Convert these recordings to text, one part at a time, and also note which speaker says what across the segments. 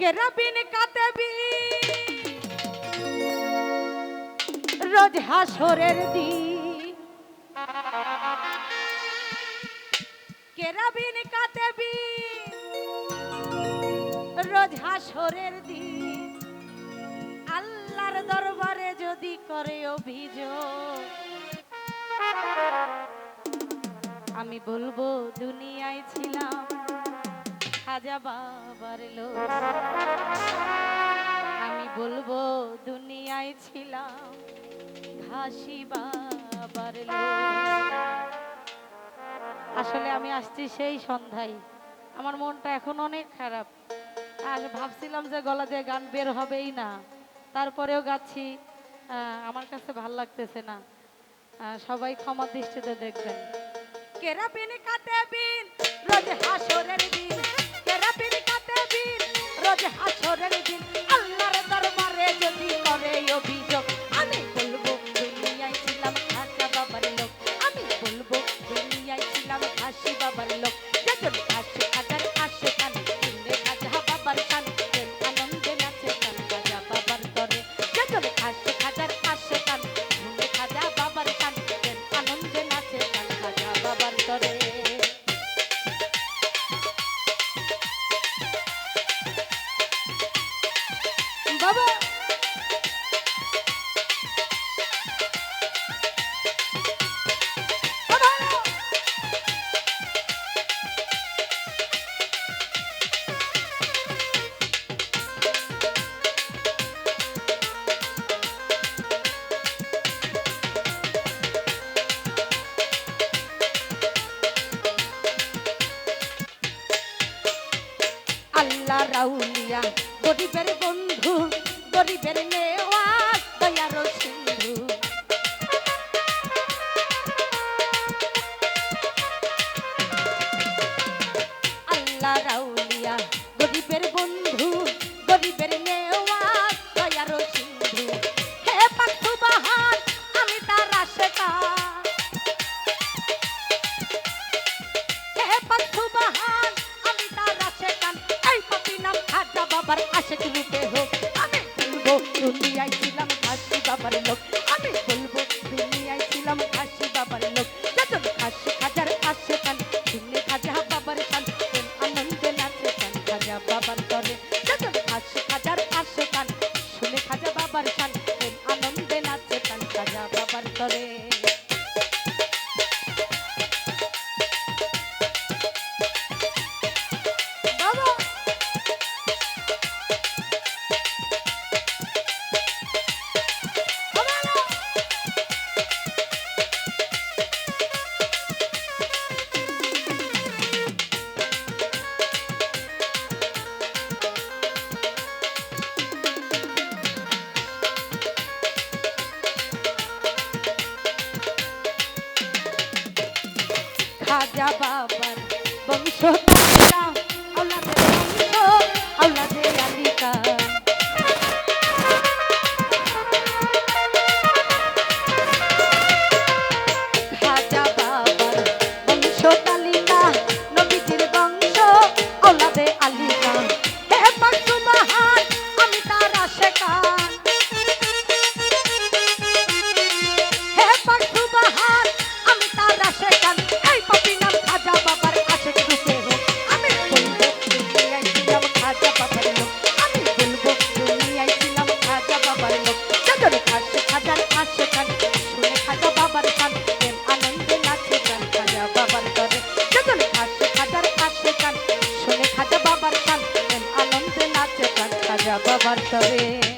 Speaker 1: কেরাবিন কাতেবি রোজ হাসরের দিন। কেরাবিন কাতেবি রোজ হাসরের দিন। আল্লাহর দরবারে যদি করে অভিযোগ, আমি বলব, দুনিয়ায় ছিলাম রাজা বাবার লোক। আমি বলব, দুনিয়ায় ছিলাম ঘাসি বাবার আসলে আমি আসছি সেই সন্ধ্যায়। আমার মনটা এখন অনেক খারাপ। আর ভাবছিলাম যে গলা দিয়ে গান বের হবেই না। তারপরেও গাচ্ছি আমার কাছে ভালো লাগতেছে না। সবাই ক্ষমা দৃষ্টিতে দেখবেন। কেরা পেনে কাতে বিন রাজা গরিবের বন্ধু গরিবের মেয়ে বাবার বংশ বাবার তবে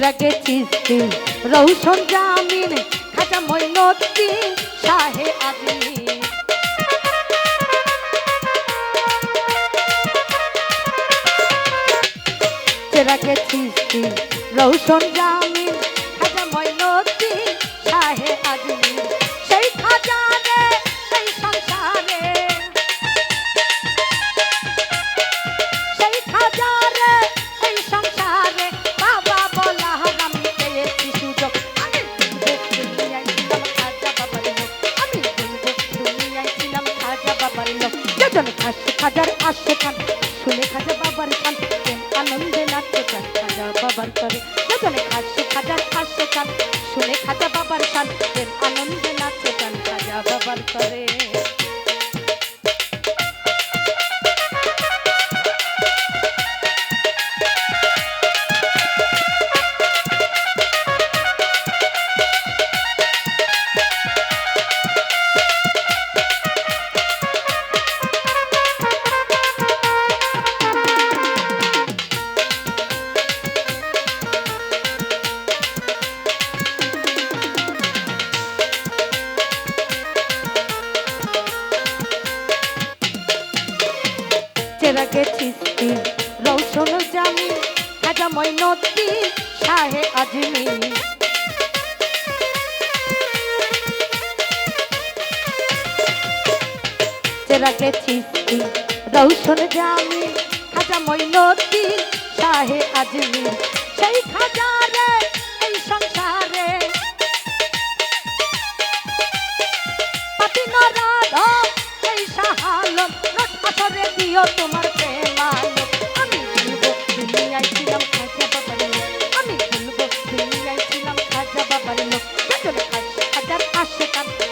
Speaker 1: মেরা কে চিস্তি রৌশন জামিন খাজা মইনুদ্দিন শাহে আদিম। চেরা কে চিস্তি রৌশন খাজার আসছে খান দেখেছি রৌশন জামি খাজা মৈনতি, শাহে আজমি। চেরা গেছি রৌশন জামি খাজা মৈনতি, শাহে আজমি। সেই খাজা এই সংসারে। পাতি না রাধা এই সাহালম রথ দিও তোমার কান আসে কান